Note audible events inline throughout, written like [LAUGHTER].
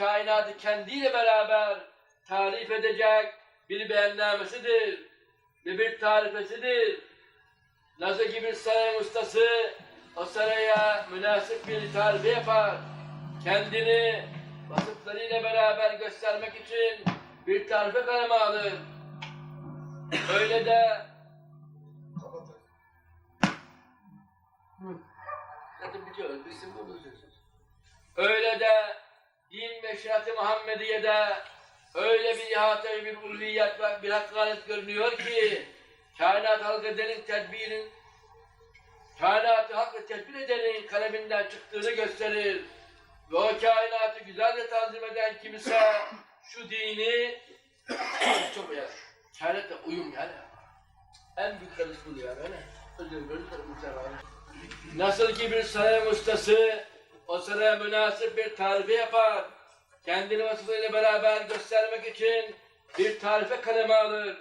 kainatı kendiyle beraber tarif edecek bir beyannamesidir ve bir tarifesidir. Nasıl ki bir saray ustası o saraya münasip bir tarife yapar. Kendini vasıflarıyla beraber göstermek için bir tarife kaleme alır. Öyle de Zaten bitiyor. Bizim bu Öyle de din ve şeriat-ı Muhammediye'de öyle bir ihate bir ulviyet ve bir hakkanet görünüyor ki kainat halk edenin tedbirin kainatı hakkı tedbir edenin kaleminden çıktığını gösterir. Ve o kainatı güzelce tanzim eden kimse şu dini [CLEARS THROAT] çok ya kainatla uyum yani. En büyük karısı bu yani. Özür dilerim. Nasıl ki bir saray ustası o saraya münasip bir tarife yapar. Kendini vasıflarıyla beraber göstermek için bir tarife kaleme alır.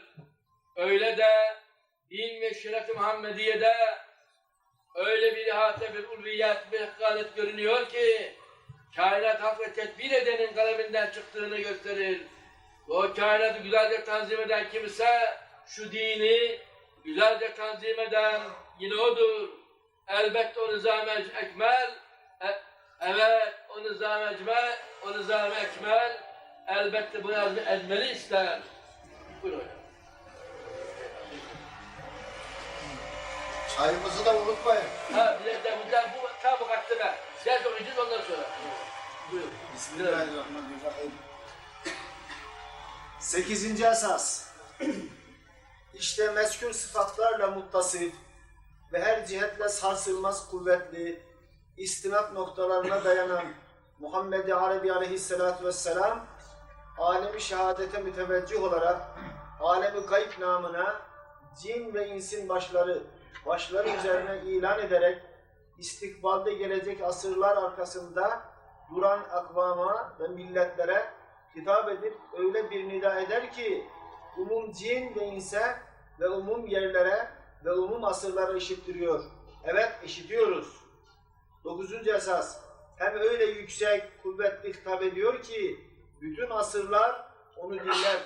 Öyle de din ve şeref-i Muhammediye'de öyle bir ihate, bir ulviyet, bir hakaret görünüyor ki kainat hak ve tedbir edenin kaleminden çıktığını gösterir. O kainatı güzelce tanzim eden kimse şu dini güzelce tanzim eden yine odur. Elbette o nizam ekmel, e- evet o nizam ecmel, o nizam ekmel elbette bu yazı ezmeli ister. Buyurun hocam. Çayımızı da unutmayın. Ha, bir de bu, bu tam mukaddime. Ders okuyacağız ondan sonra. Buyurun. Bismillahirrahmanirrahim. Sekizinci esas. İşte meskun sıfatlarla muttasif ve her cihetle sarsılmaz kuvvetli, istinat noktalarına dayanan Muhammed-i Arabi aleyhissalatü vesselam, alemi şehadete müteveccih olarak alemi gayb namına cin ve insin başları, başları üzerine ilan ederek istikbalde gelecek asırlar arkasında duran akvama ve milletlere hitap edip öyle bir nida eder ki umum cin ve inse ve umum yerlere ve umum asırlara işittiriyor. Evet işitiyoruz. Dokuzuncu esas hem öyle yüksek, kuvvetli hitap ediyor ki bütün asırlar onu dinler.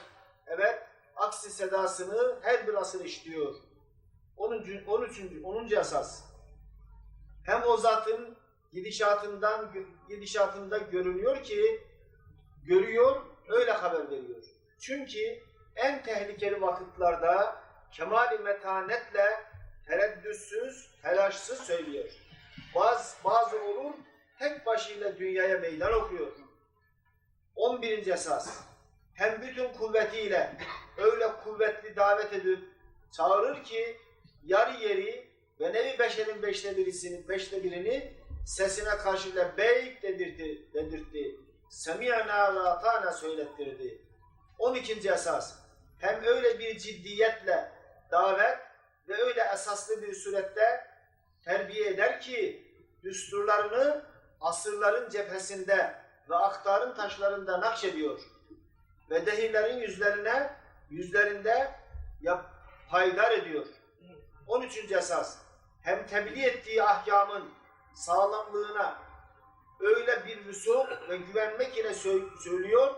Evet aksi sedasını her bir asır işitiyor. 10. 13. 10. esas hem o zatın gidişatından gidişatında görünüyor ki görüyor öyle haber veriyor. Çünkü en tehlikeli vakitlerde kemali metanetle tereddütsüz, telaşsız söylüyor. Bazı, bazı olur tek başıyla dünyaya meydan okuyor. 11. esas hem bütün kuvvetiyle öyle kuvvetli davet edip çağırır ki yarı yeri ve nevi beşerin beşte birisini, beşte birini sesine karşı lebbeyk dedirtti, dedirtti. Semiyana ve atana söylettirdi. 12. esas hem öyle bir ciddiyetle davet ve öyle esaslı bir surette terbiye eder ki düsturlarını asırların cephesinde ve aktarın taşlarında nakşediyor. Ve dehirlerin yüzlerine, yüzlerinde yap, paydar ediyor. 13. esas hem tebliğ ettiği ahkamın sağlamlığına öyle bir vüsuk ve güvenmek ile sö- söylüyor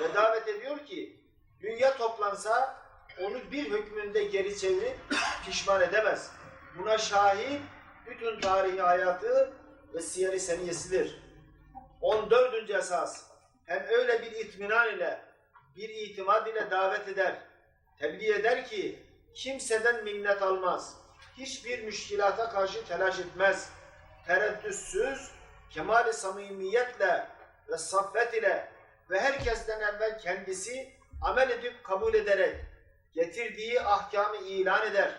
ve davet ediyor ki dünya toplansa onu bir hükmünde geri çevirip pişman edemez. Buna şahit bütün tarihi hayatı ve siyer-i seniyesidir. 14. esas hem öyle bir itminan ile bir itimat ile davet eder, tebliğ eder ki kimseden minnet almaz, hiçbir müşkilata karşı telaş etmez, tereddütsüz, kemal-i samimiyetle ve saffet ile ve herkesten evvel kendisi amel edip kabul ederek getirdiği ahkamı ilan eder.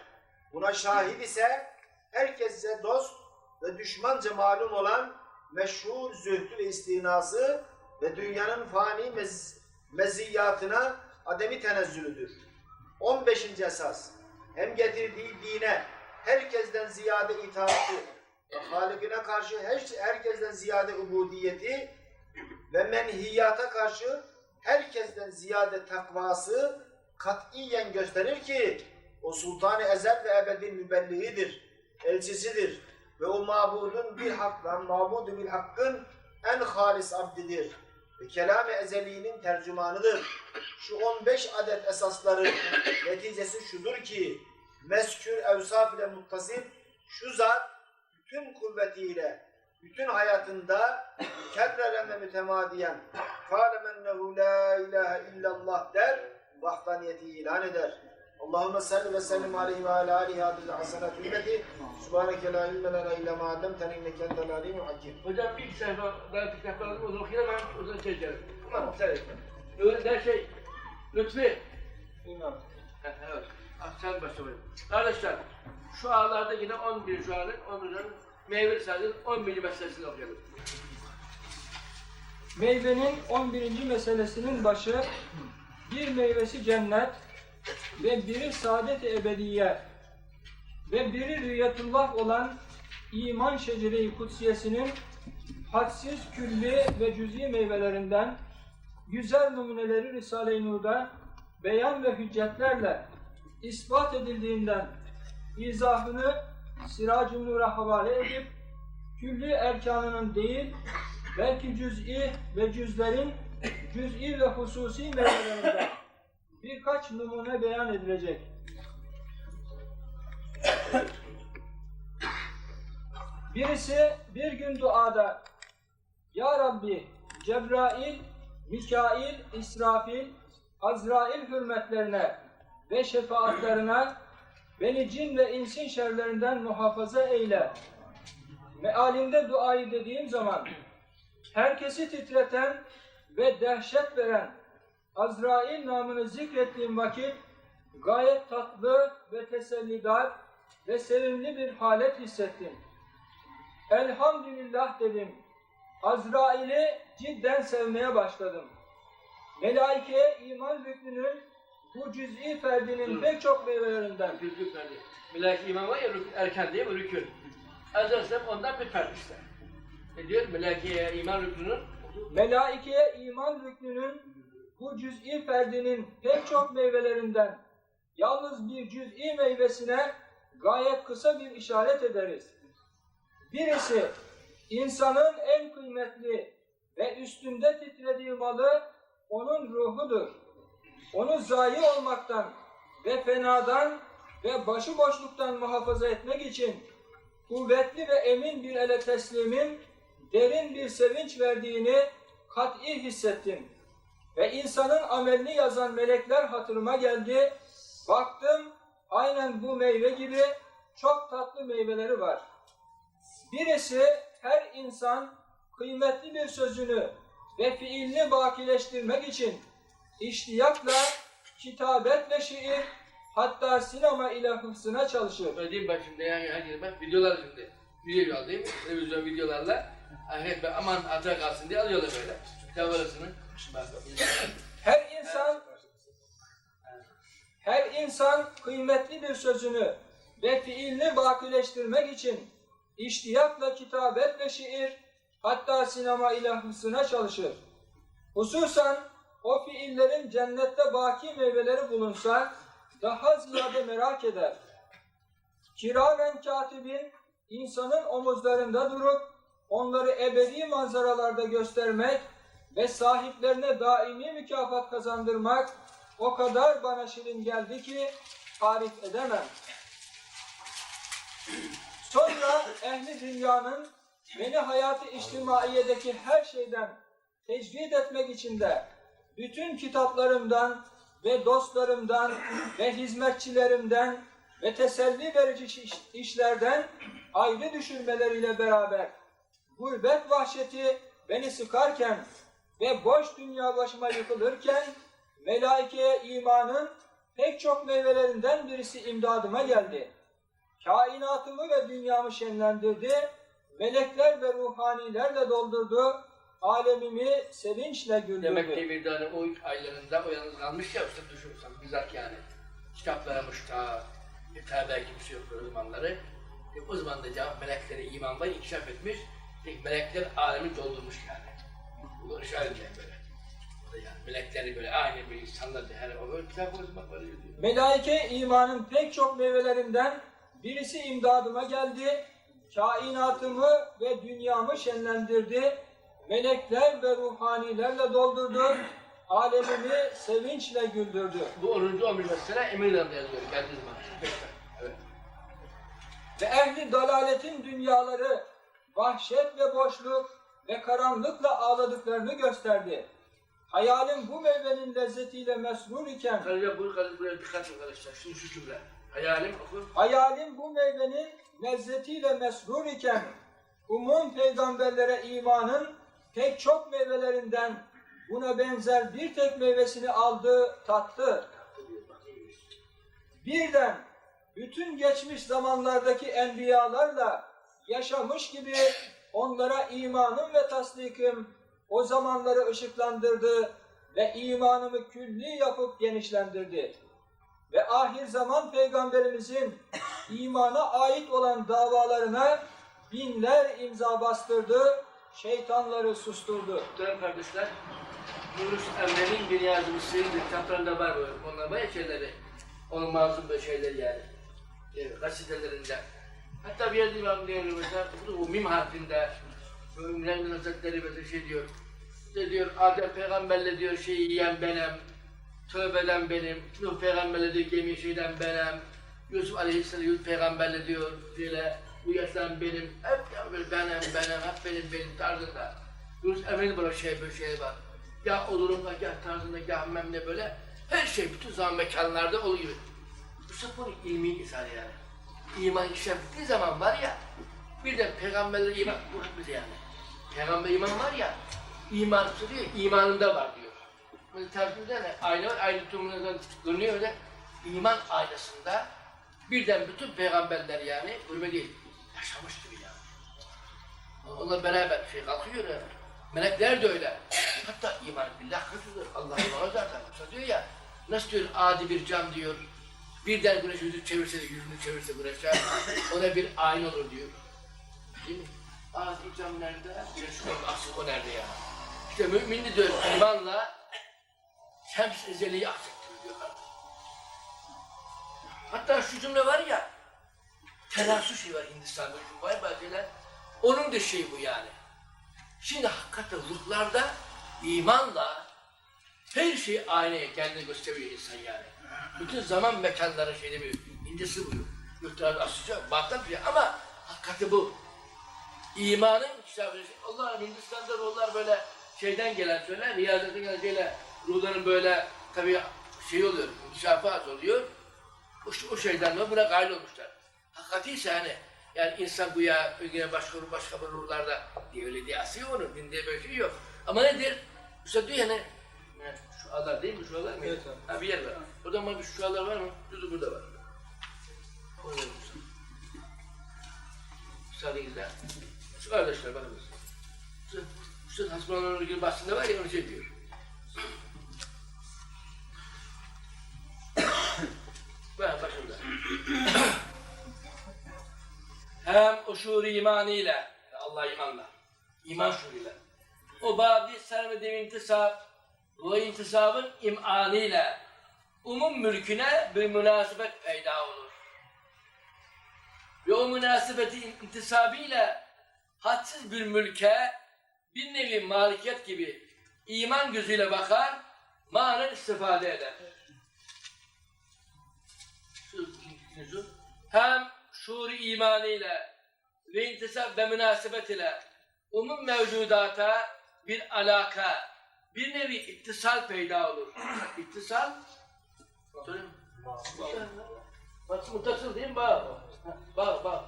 Buna şahit ise herkese dost ve düşmanca malum olan meşhur zühdü ve istinası ve dünyanın fani mez meziyatına ademi tenezzülüdür. 15. esas hem getirdiği dine herkesten ziyade itaati ve Halikine karşı her, herkesten ziyade ubudiyeti ve menhiyata karşı herkesten ziyade takvası katiyen gösterir ki o sultan-ı ezel ve ebedin mübelliğidir, elçisidir ve o mabudun bir haktan, mabudu bil hakkın en halis abdidir ve kelam-ı ezeliğinin tercümanıdır. Şu 15 adet esasların neticesi şudur ki meskür evsaf ile muttasif şu zat bütün kuvvetiyle bütün hayatında mükerreren ve mütemadiyen kâlemennehu la ilahe illallah der vahdaniyeti ilan eder. Allahümme salli ve sellim aleyhi ve ala alihi adil hasenat ümmeti Subhaneke la ilme lena illa ma allamtena inneke entel alimul hakim. Hocam bir sayfa daha kitap lazım, onu okuyalım ben uzun çekeceğim. Tamam, sen etme. Öyle der şey, Lütfi. İmam. Evet. Ah, sen başlayalım. Kardeşler, şu ağlarda yine 11 şu ağların, 11'lerin meyve sadece 11. meselesini okuyalım. Meyvenin 11. meselesinin başı bir meyvesi cennet ve biri saadet-i ebediye ve biri rüyetullah olan iman şecere-i kutsiyesinin hadsiz külli ve cüz'i meyvelerinden güzel numuneleri Risale-i Nur'da beyan ve hüccetlerle ispat edildiğinden izahını Sirac-ı Nur'a havale edip külli erkanının değil belki cüz'i ve cüzlerin cüz'i ve hususi meyvelerinden birkaç numune beyan edilecek. Birisi bir gün duada Ya Rabbi Cebrail, Mikail, İsrafil, Azrail hürmetlerine ve şefaatlerine beni cin ve insin şerlerinden muhafaza eyle. Mealinde duayı dediğim zaman herkesi titreten ve dehşet veren Azrail namını zikrettiğim vakit gayet tatlı ve tesellidar ve sevimli bir halet hissettim. Elhamdülillah dedim. Azrail'i cidden sevmeye başladım. Melaikeye iman rüknünün bu cüz'i ferdinin Hı. pek çok meyvelerinden Rükün ferdi. Melek iman var ya erken diye bu rükün. Azrail ondan bir ferdi işte. Ne diyor? Melekiye iman rükünün Melaikeye iman rüknünün bu cüz'i ferdinin pek çok meyvelerinden yalnız bir cüz'i meyvesine gayet kısa bir işaret ederiz. Birisi insanın en kıymetli ve üstünde titrediği malı onun ruhudur. Onu zayi olmaktan ve fenadan ve başıboşluktan muhafaza etmek için kuvvetli ve emin bir ele teslimin derin bir sevinç verdiğini kat'i hissettim. Ve insanın amelini yazan melekler hatırıma geldi. Baktım aynen bu meyve gibi çok tatlı meyveleri var. Birisi her insan kıymetli bir sözünü ve fiilini bakileştirmek için iştiyakla kitabet ve şiir hatta sinema ile hıfzına çalışır. Öyle bak şimdi yani hani bak videolar şimdi. Video değil mi? Televizyon videolarla. Ahiret be aman hatıra kalsın diye alıyorlar böyle. Bak. Her insan her insan kıymetli bir sözünü ve fiilini bakileştirmek için iştiyakla kitabet ve şiir hatta sinema ile hıfzına çalışır. Hususan o fiillerin cennette baki meyveleri bulunsa daha ziyade merak eder. Kiramen katibin insanın omuzlarında durup onları ebedi manzaralarda göstermek ve sahiplerine daimi mükafat kazandırmak o kadar bana şirin geldi ki tarif edemem. Sonra ehli dünyanın beni hayatı içtimaiyedeki her şeyden tecvid etmek için de bütün kitaplarımdan ve dostlarımdan ve hizmetçilerimden ve teselli verici iş- işlerden ayrı düşürmeleriyle beraber gurbet vahşeti beni sıkarken ve boş dünya başıma yıkılırken melaikeye imanın pek çok meyvelerinden birisi imdadıma geldi. Kainatımı ve dünyamı şenlendirdi, melekler ve ruhanilerle doldurdu, alemimi sevinçle güldürdü. Demek ki bir tane o aylarında o yalnız kalmış ya işte düşünsem güzel yani. Kitaplara müştah, e, bir şey yok o zamanları. E, o zaman da cevap melekleri iman var, inkişaf etmiş. Melekler alemi doldurmuş yani. Bu işaret yani böyle. Yani melekleri böyle aynı bir insanlar diyor. Yani o böyle okumak var diyor. Melaike imanın pek çok meyvelerinden birisi imdadıma geldi. Kainatımı ve dünyamı şenlendirdi. Melekler ve ruhanilerle doldurdu. Alemimi sevinçle güldürdü. Bu 10. 11. mesela Emirgan'da yazıyor. Geldiği zaman. Evet. Ve ehli dalaletin dünyaları vahşet ve boşluk ve karanlıkla ağladıklarını gösterdi. Hayalim bu meyvenin lezzetiyle mesrur iken Karıca bu karıca buraya dikkat arkadaşlar. Şimdi şu cümle. Hayalim oku. Hayalim bu meyvenin lezzetiyle mesrur iken umum peygamberlere imanın pek çok meyvelerinden buna benzer bir tek meyvesini aldı, tattı. Birden bütün geçmiş zamanlardaki enbiyalarla yaşamış gibi onlara imanım ve tasdikim o zamanları ışıklandırdı ve imanımı külli yapıp genişlendirdi ve ahir zaman peygamberimizin imana ait olan davalarına binler imza bastırdı, şeytanları susturdu. Muhterem kardeşler, Yunus Emre'nin bir yardımcısıydı. Kitaplarında var böyle. Onlar bayağı şeyleri. Onun mazlum böyle şeyleri yani. Evet, gazetelerinde. Hatta bir yerde İmam diyor mesela, bu mim harfinde, bu Ümre'nin Hazretleri mesela şey diyor. İşte diyor, Adem peygamberle diyor şeyi yiyen benim, tövbeden benim, Nuh peygamberle diyor gemi şeyden benim, Yusuf Aleyhisselam Yusuf peygamberle diyor böyle uyatan benim, hep ya benim benim, hep benim benim tarzında. Yunus Emre'nin böyle şey böyle şey var. Ya olurum da gah tarzında gah bilmem ne böyle. Her şey bütün zaman mekanlarda oluyor. Bu sıfır ilmi insan yani. İman kişiye bittiği zaman var ya, bir de peygamberler iman, hepimiz yani. Peygamber iman var ya, iman diyor, imanında var diyor. Böyle tercümde ne? Ayna var, ayna tutumundan görünüyor öyle. İman aynasında birden bütün peygamberler yani, ölme değil, yaşamış gibi yani. Onlar beraber şey kalkıyor yani. Melekler de öyle. Hatta iman billah katılır. Allah imana zaten. Diyor ya, nasıl diyor adi bir cam diyor. Birden güneş yüzünü çevirse de yüzünü çevirse güneşe, ona bir ayna olur diyor. Değil mi? Adi cam nerede? Güneş yok, asıl o nerede ya? İşte mümin diyor imanla şems ezeliyi aksettirir diyorlar. Hatta şu cümle var ya, telasu şey var Hindistan'da, var bazı şeyler. Onun da şeyi bu yani. Şimdi hakikaten ruhlarda imanla her şey aynaya kendini gösteriyor insan yani. Bütün zaman mekanları şeyde bir incisi bu. Gökler asıca, battan bir ama hakikati bu. İmanın işte Allah Hindistan'da onlar böyle şeyden gelen söyler, riyazetten gelen şeyler, ruhların böyle tabii şey oluyor, inkişafı oluyor. O, o şeyden dolayı buna gayrı olmuşlar. Hakikati ise hani yani insan bu ya yine başka başka ruhlarda diye öyle diye asıyor onu. Dinde böyle şey yok. Ama nedir? Mesela diyor yani ne, şu Allah değil mi? Şu Allah mı? Evet abi. Ha bir yer var. O zaman bir şu Allah var mı? Düzü burada var. Orada var. Müsaadenizle. Şu kardeşler bakınız. Şu, şu hasbunallah ilgili bahsinde var ya onu şey diyor. [COUGHS] Ben başında. [COUGHS] Hem o şuur imanıyla, Allah imanla, iman şuuruyla. O badi sermedi intisab, bu intisabın imanıyla umum mülküne bir münasebet peyda olur. Ve o münasebeti intisabıyla hadsiz bir mülke bir nevi malikiyet gibi iman gözüyle bakar, manen istifade eder. Hem şuur imanıyla ve intisab ve münasebet ile umum mevcudata bir alaka, bir nevi ittisal peyda olur. [CLEARS THROAT] İttisal, söyleyeyim. Bak mutasıl değil mi? Bak. Bak bak.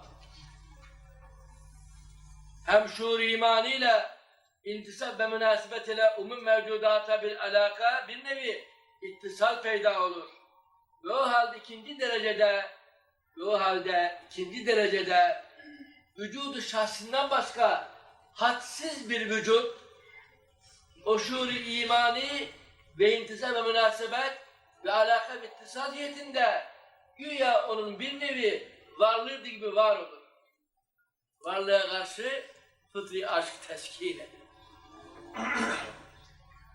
Hem şuur imanıyla intisab ve münasebet ile umum mevcudata bir alaka, bir nevi ittisal peyda olur. Ve o halde ikinci derecede ve o halde ikinci derecede vücudu şahsından başka hadsiz bir vücut o şuur imani ve intisab ve münasebet ve alaka cihetinde güya onun bir nevi varlığı gibi var olur. Varlığa karşı fıtri aşk teskiyle. [CLEARS THROAT]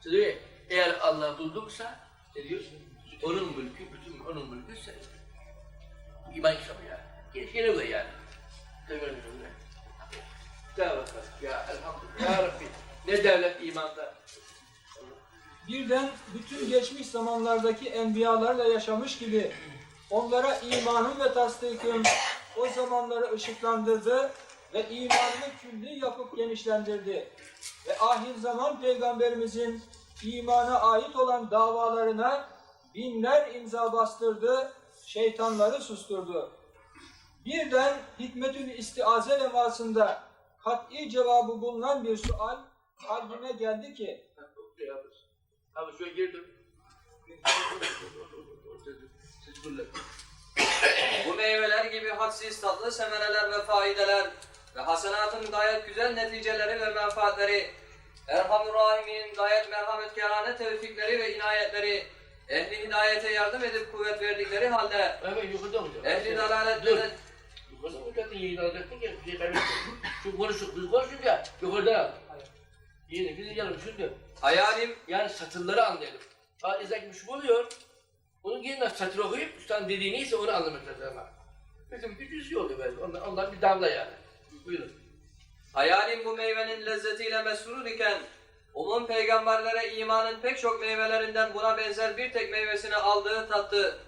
Diyor eğer Allah bulduksa ne diyor? Onun mülkü, bütün onun mülkü senin. İman kitabı yani. Gene, bu yani. Tabii öyle. Ya bakalım. Ya elhamdülillah. Ya Rabbi. Ne devlet imanda. Birden bütün geçmiş zamanlardaki enbiyalarla yaşamış gibi onlara imanın ve tasdikim o zamanları ışıklandırdı ve imanını külli yapıp genişlendirdi. Ve ahir zaman peygamberimizin imana ait olan davalarına binler imza bastırdı, şeytanları susturdu. Birden hikmetül istiaze levhasında kat'i cevabı bulunan bir sual kalbime geldi ki Abi şöyle girdim. Bu meyveler gibi hadsiz tatlı semereler ve faydeler ve hasenatın gayet güzel neticeleri ve menfaatleri, Erhamur Rahim'in gayet merhametkârane tevfikleri ve inayetleri, ehli hidayete yardım edip kuvvet verdikleri halde, Hemen yukarıda mı? ehli dalalet Dur. denen Yukarıda mı zaten yayın alacaktın ki? Şu konuştuk, biz konuştuk ya. Yukarıda. Yine biz yanım şimdi. hayalim Yani satırları anlayalım. Bazı izah müşkul oluyor. Onun yerine satır okuyup üstten dediği neyse onu anlamak lazım. Bizim bir cüzü oluyor böyle. Ondan, ondan bir damla yani. Buyurun. Hayalim bu meyvenin lezzetiyle mesrur iken, umum peygamberlere imanın pek çok meyvelerinden buna benzer bir tek meyvesini aldığı tattı.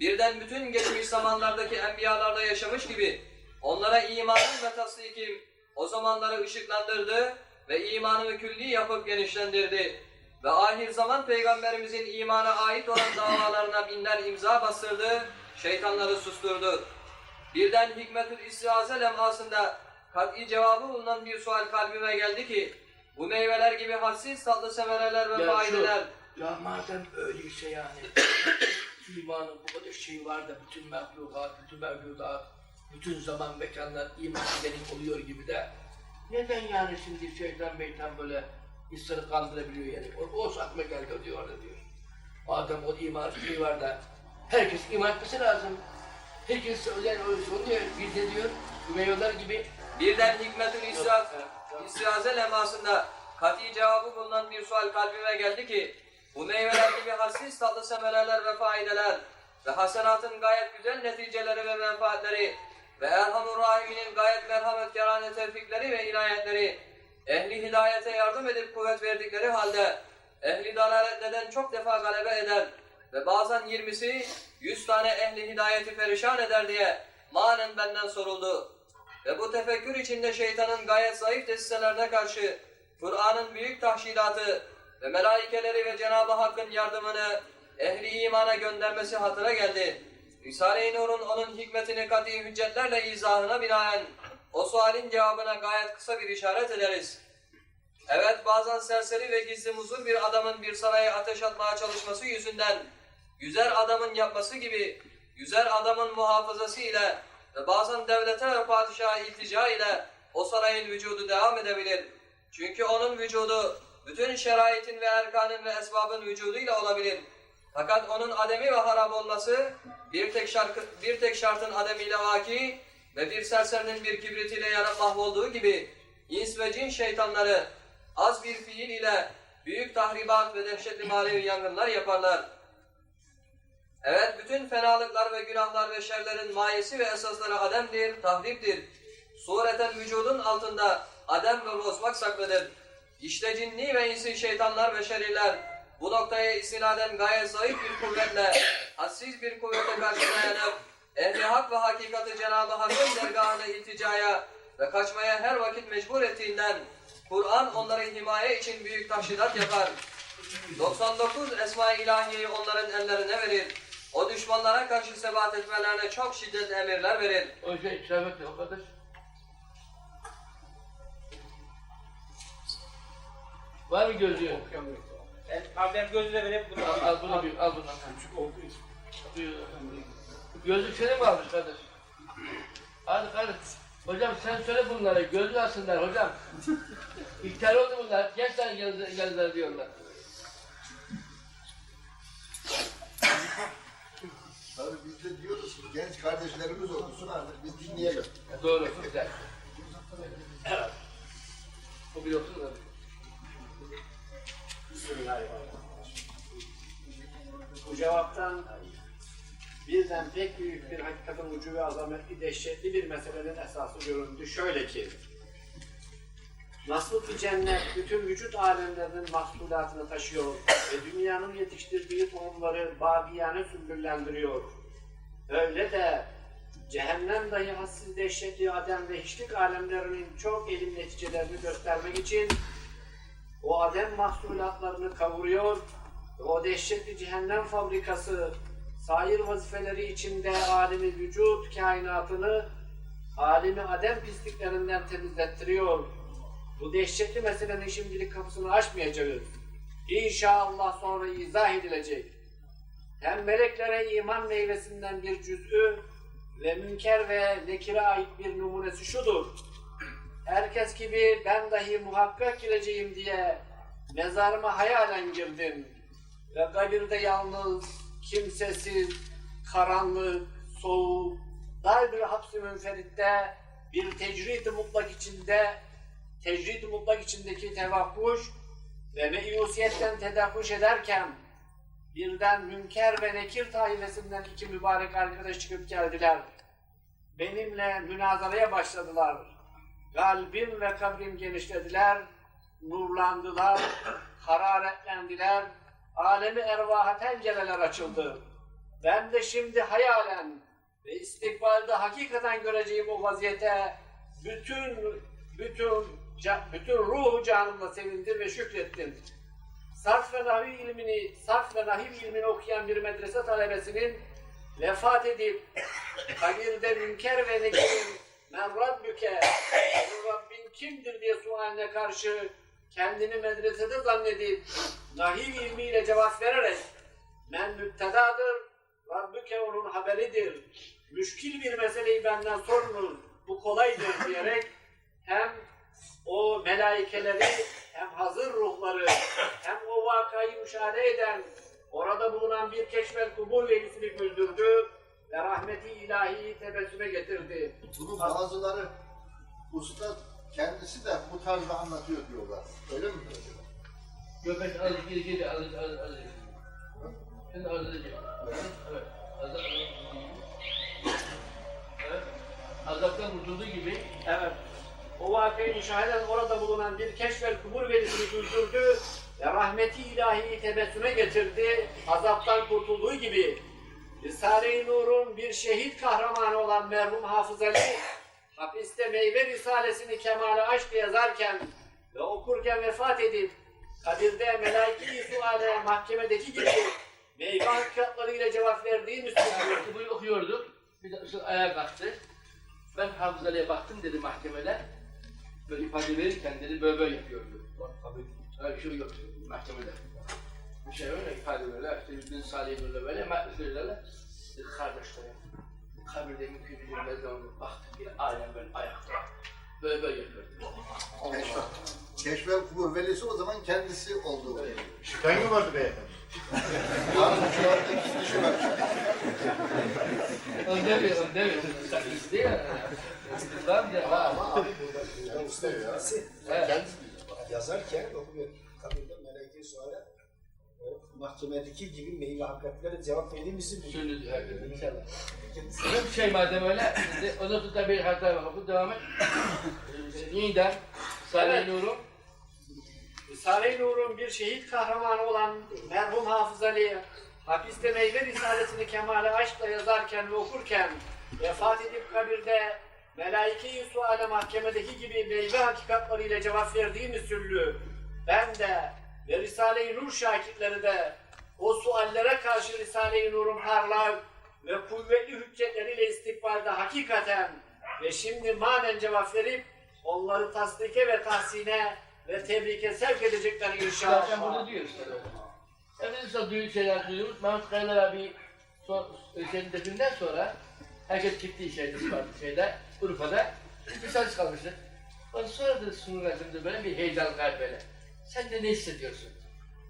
Birden bütün geçmiş zamanlardaki enbiyalarda yaşamış gibi, onlara imanın ve tasdikim o zamanları ışıklandırdı ve imanını külli yapıp genişlendirdi. Ve ahir zaman peygamberimizin imana ait olan davalarına binler imza bastırdı, şeytanları susturdu. Birden hikmetül istiaze lemhasında kat'i cevabı bulunan bir sual kalbime geldi ki bu meyveler gibi hadsiz tatlı semereler ve Ya şu- faydeler Ya madem öyle bir şey yani. şu [COUGHS] imanın bu kadar şeyi var da bütün mahlukat, bütün mevcudat, bütün zaman mekanlar iman benim oluyor gibi de neden yani şimdi şeytan meytan böyle insanı kandırabiliyor yani? O, o aklıma geldi diyor orada diyor. Madem o iman şeyi var da herkes iman etmesi lazım. Herkes yani onu diyor, bir de diyor bu meyveler gibi birden hikmetül istiaz, istiaze lemhasında kat'i cevabı bulunan bir sual kalbime geldi ki bu meyveler gibi hadsiz tatlı semereler ve faydeler ve hasenatın gayet güzel neticeleri ve menfaatleri ve Erhamur Rahim'in gayet merhametkârane tevfikleri ve inayetleri ehli hidayete yardım edip kuvvet verdikleri halde ehli dalalet neden çok defa galebe eder ve bazen yirmisi yüz tane ehli hidayeti perişan eder diye manen benden soruldu. Ve bu tefekkür içinde şeytanın gayet zayıf desiselerine karşı Kur'an'ın büyük tahşilatı ve melaikeleri ve Cenab-ı Hakk'ın yardımını ehli imana göndermesi hatıra geldi. Risale-i Nur'un onun hikmetini kat'i hüccetlerle izahına binaen o sualin cevabına gayet kısa bir işaret ederiz. Evet bazen serseri ve gizli muzur bir adamın bir saraya ateş atmaya çalışması yüzünden güzel adamın yapması gibi güzel adamın muhafazası ile ve bazen devlete ve padişaha iltica ile o sarayın vücudu devam edebilir. Çünkü onun vücudu bütün şeraitin ve erkanın ve esbabın vücuduyla olabilir. Fakat onun ademi ve harap olması bir tek, şarkı, bir tek şartın ademiyle vaki ve bir serserinin bir kibritiyle yanıp mahvolduğu gibi ins ve cin şeytanları az bir fiil ile büyük tahribat ve dehşetli manevi yangınlar yaparlar. Evet, bütün fenalıklar ve günahlar ve şerlerin mayesi ve esasları ademdir, tahriptir. Sureten vücudun altında adem ve bozmak saklıdır. İşte cinni ve insi şeytanlar ve şerirler bu noktaya istinaden gayet zayıf bir kuvvetle, hassiz bir kuvvete karşı dayanıp, ehli hak ve hakikati Cenab-ı Hakk'ın dergahına ilticaya ve kaçmaya her vakit mecbur ettiğinden, Kur'an onları himaye için büyük tahşidat yapar. 99 Esma-i İlahiye'yi onların ellerine verir. O düşmanlara karşı sebat etmelerine çok şiddetli emirler verir. o şey şerbetli o kadar. Var mı gözlüğün? Abi ben gözle verip bunu Al, al bunu bir, al bunu. Küçük olduğu için. Gözlük seni mi almış kardeş? Hadi kardeş. Hocam sen söyle bunlara, gözlük alsınlar hocam. İhtiyar oldu bunlar, gençler geldi, geldiler diyorlar. Abi biz de diyoruz ki genç kardeşlerimiz okusun artık biz dinleyelim. Doğru, güzel. O bir olsun Bu cevaptan birden pek büyük bir hakikatin ucu ve azametli, dehşetli bir meselenin esası göründü. Şöyle ki, nasıl ki cennet bütün vücut alemlerinin mahsulatını taşıyor ve dünyanın yetiştirdiği tohumları bagiyane sümbüllendiriyor. Öyle de cehennem dahi hassiz dehşetli adem ve hiçlik alemlerinin çok elim neticelerini göstermek için o adem mahsulatlarını kavuruyor o dehşetli cehennem fabrikası sair vazifeleri içinde alemi vücut kainatını alemi adem pisliklerinden temizlettiriyor. Bu dehşetli meselenin şimdilik kapısını açmayacağız. İnşallah sonra izah edilecek. Hem meleklere iman meyvesinden bir cüz'ü ve münker ve nekire ait bir numunesi şudur. Herkes gibi ben dahi muhakkak gireceğim diye mezarıma hayalen girdim. Ve kabirde yalnız, kimsesiz, karanlık, soğuk, dar bir hapsi münferitte bir tecrid-i mutlak içinde, tecrid-i mutlak içindeki tevakkuş ve meyusiyetten tedakkuş ederken birden münker ve nekir taifesinden iki mübarek arkadaş çıkıp geldiler. Benimle münazaraya başladılar. Kalbim ve kabrim genişlediler, nurlandılar, hararetlendiler, alemi ervaha pencereler açıldı. Ben de şimdi hayalen ve istikbalde hakikaten göreceğim o vaziyete bütün bütün bütün ruhu canımla sevindim ve şükrettim. Sarf ve nahiv ilmini, sarf ve nahiv ilmini okuyan bir medrese talebesinin vefat edip kabirde münker ve nekirin men rabbüke Rabbin kimdir diye sualine karşı kendini medresede zannedip nahiv ilmiyle cevap vererek men müptedadır Rabbüke onun haberidir müşkil bir meseleyi benden sorunuz bu kolaydır diyerek hem o melaikeleri hem hazır ruhları hem o vakayı müşahede eden orada bulunan bir keşfel kubul velisini güldürdü ve rahmeti ilahiyi tebessüme getirdi. Bunun bazıları usta kendisi de bu tarzda anlatıyor diyorlar. Öyle mi acaba? Göbek az geri geri az az az. Şimdi az az. Evet. Az az. Evet. Azaptan kurtulduğu gibi Evet. O vakayı müşahede eden orada bulunan bir keşfel kubul velisini güldürdü ve rahmeti ilahiyi tebessüme getirdi. Azaptan kurtulduğu gibi Risale-i Nur'un bir şehit kahramanı olan merhum Hafız Ali hapiste meyve risalesini kemale aşk yazarken ve okurken vefat edip kabirde melaike-i suale mahkemedeki gibi meyve hakikatlarıyla cevap verdiği müstesna. bunu okuyorduk. Bir de ayağa kalktı. Ben Hafız Ali'ye baktım dedi mahkemede. Böyle ifade verirken dedi böyle böyle yapıyordu. Öyle bir şey yok mahkemede. Bir şey öyle ifade böyle. İşte bin Salih böyle böyle. Kardeşlerim. Kabirde mümkün bir mezarlık baktım bir alem böyle ayakta. Böyle böyle yapıyordu. Keşfel, keşfel kubur velisi o zaman kendisi oldu. Şüphen mi vardı beyefendi? Yani şu anda iki kişi var. Onu demiyor, onu demiyor. Sen istiyor ya. Tamam ya. Ama abi burada yani istiyor ya. Evet. Kendisi yazarken okuyor mahkemedeki gibi meyve hakikatlere cevap verdiğimizi biliyor. Şöyle diyor herkes inşallah. Öyle bir şey madem öyle, o da tutar bir hata hukuk devam et. Ee, Yeniden Salih Evet. Nur'um Risale-i Nur'un bir şehit kahramanı olan merhum Hafız Ali, hapiste meyve risalesini kemale aşkla yazarken ve okurken, vefat edip kabirde melaike-i suale mahkemedeki gibi meyve hakikatlarıyla cevap verdiği müsüllü, ben de ve Risale-i Nur şakitleri de o suallere karşı Risale-i Nur'un parlak ve kuvvetli hüccetleriyle istikbalde hakikaten ve şimdi manen cevap verip onları tasdike ve tahsine ve tebrike sevk edecekler zaten inşallah. burada diyor işte biz de şeyler duyuyoruz. Mahmut Kayalar abi son, şeyin definden sonra herkes gitti şeyde şeyde, Urfa'da. Biz sadece kalmıştık. Ondan sonra da sunulacımda böyle bir heyecan var böyle. Sen de ne hissediyorsun?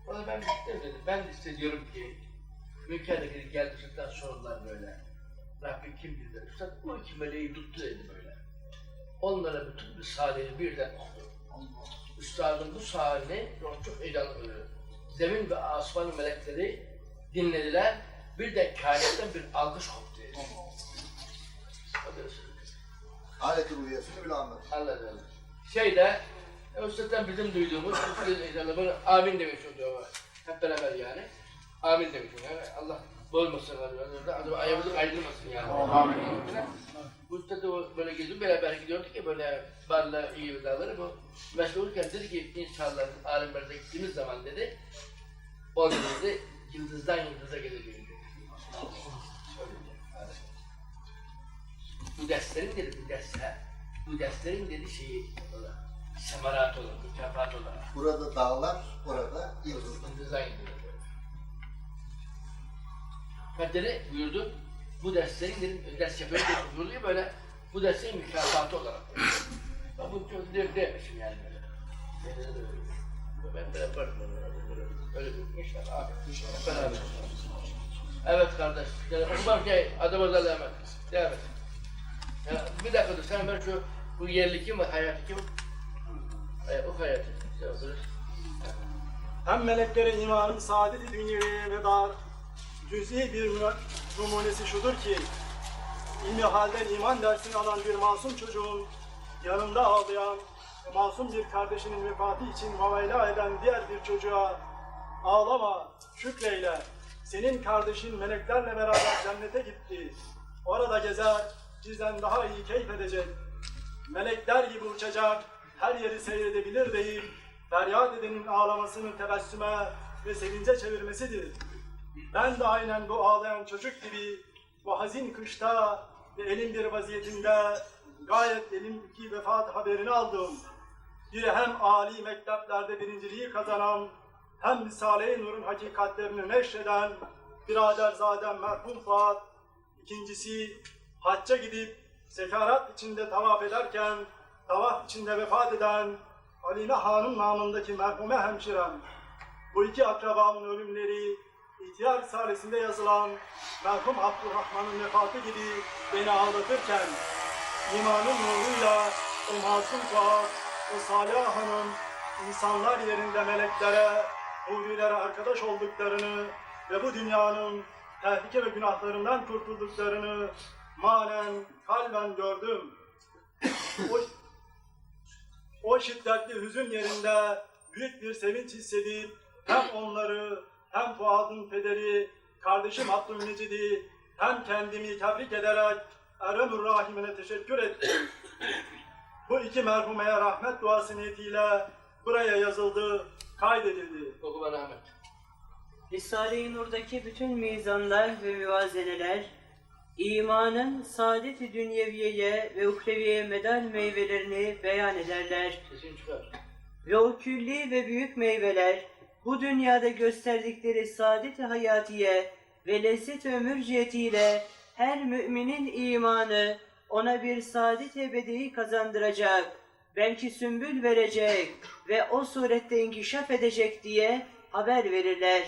Valla ben bittim dedim. Ben hissediyorum ki Mülker'deki Üstad'dan sordular böyle. Rabbim kimdir dedi. Üstad o iki meleği tuttu dedi böyle. Onlara bütün bir sahneyi birden okudu. Üstadın bu sahne çok heyecanlı. Zemin ve asmanın melekleri dinlediler. Bir de kainattan bir alkış koptu. O da Aleti rüyasını bile anlat. Anladım. Şeyde, Üstad'dan bizim duyduğumuz, Üstad'dan bunu amin demiş ama. Hep beraber yani. Amin demiş yani. Allah bozmasın. Adam ayağımızı ayrılmasın yani. Amin. Üstad o böyle geziyor, beraber gidiyorduk ya böyle barla iyi vidaları bu. Meşgul olurken dedi ki inşallah alemlerde gittiğimiz zaman dedi, o dedi yıldızdan yıldıza geleceğim dedi. Bu derslerin dedi, bu dersler, bu derslerin dedi şeyi, semarat olur, mükafat olarak. Burada dağlar, orada yıldızlar. Yıldızdan yıldıza Kaderi buyurdu, bu derslerin dedim, ders yapıyorum dedi, buyuruyor böyle, bu derslerin mükafatı olarak. Ben bu de demişim yani böyle. Ben de yaparım onu. Öyle bir inşallah abi. İnşallah. Beraber. Evet kardeş. Umar Bey, adama da devam et. Devam et. Ya, bir dakika dur, sen ben şu, bu yerli kim var, hayatı kim? E. Şey olur. Hem meleklere imanın saadet-i dünyevi ve dar cüz'i bir numunesi şudur ki ilmi halden iman dersini alan bir masum çocuğun yanında ağlayan masum bir kardeşinin vefatı için mavayla eden diğer bir çocuğa ağlama, şükreyle. Senin kardeşin meleklerle beraber cennete gitti. Orada gezer, bizden daha iyi keyif edecek. Melekler gibi uçacak, her yeri seyredebilir deyip, feryat edenin ağlamasını tebessüme ve sevince çevirmesidir. Ben de aynen bu ağlayan çocuk gibi bu hazin kışta ve elin bir vaziyetinde gayet elim ki vefat haberini aldım. Biri hem âli mekteplerde birinciliği kazanan, hem Risale-i Nur'un hakikatlerini neşreden biraderzadem merhum Fuat, İkincisi hacca gidip sekarat içinde tavaf ederken tavaf içinde vefat eden Halime Hanım namındaki merhume hemşirem. Bu iki akrabamın ölümleri İhtiyar Risalesi'nde yazılan merhum Abdurrahman'ın vefatı gibi beni ağlatırken imanın nuruyla o masum Fuat, o Salih Hanım insanlar yerinde meleklere, hurilere arkadaş olduklarını ve bu dünyanın tehlike ve günahlarından kurtulduklarını manen, kalben gördüm. [COUGHS] O, o şiddetli hüzün yerinde büyük bir sevinç hissedip hem onları hem Fuad'ın pederi, kardeşim Abdülmecid'i hem kendimi tebrik ederek Eremur Rahim'ine teşekkür ettim. Bu iki merhumeye rahmet duası niyetiyle buraya yazıldı, kaydedildi. Oku bana Ahmet. Risale-i Nur'daki bütün mizanlar ve müvazeneler, imanın saadet-i dünyeviyeye ve uhreviye medal meyvelerini beyan ederler. Ve o külli ve büyük meyveler, bu dünyada gösterdikleri saadet-i hayatiye ve lezzet-i ömür cihetiyle her müminin imanı ona bir saadet ebedi kazandıracak, belki sümbül verecek ve o surette inkişaf edecek diye haber verirler.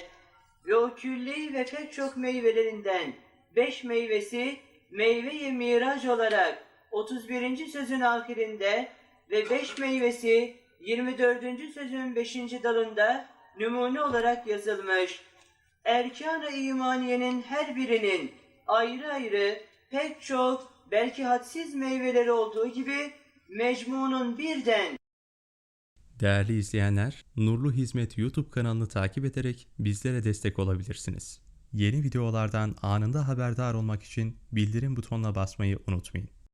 Ve o külli ve pek çok meyvelerinden beş meyvesi meyve-i miraç olarak 31. sözün ahirinde ve beş meyvesi 24. sözün 5. dalında numune olarak yazılmış. Erkan-ı imaniyenin her birinin ayrı ayrı pek çok belki hadsiz meyveleri olduğu gibi mecmunun birden Değerli izleyenler, Nurlu Hizmet YouTube kanalını takip ederek bizlere destek olabilirsiniz. Yeni videolardan anında haberdar olmak için bildirim butonuna basmayı unutmayın.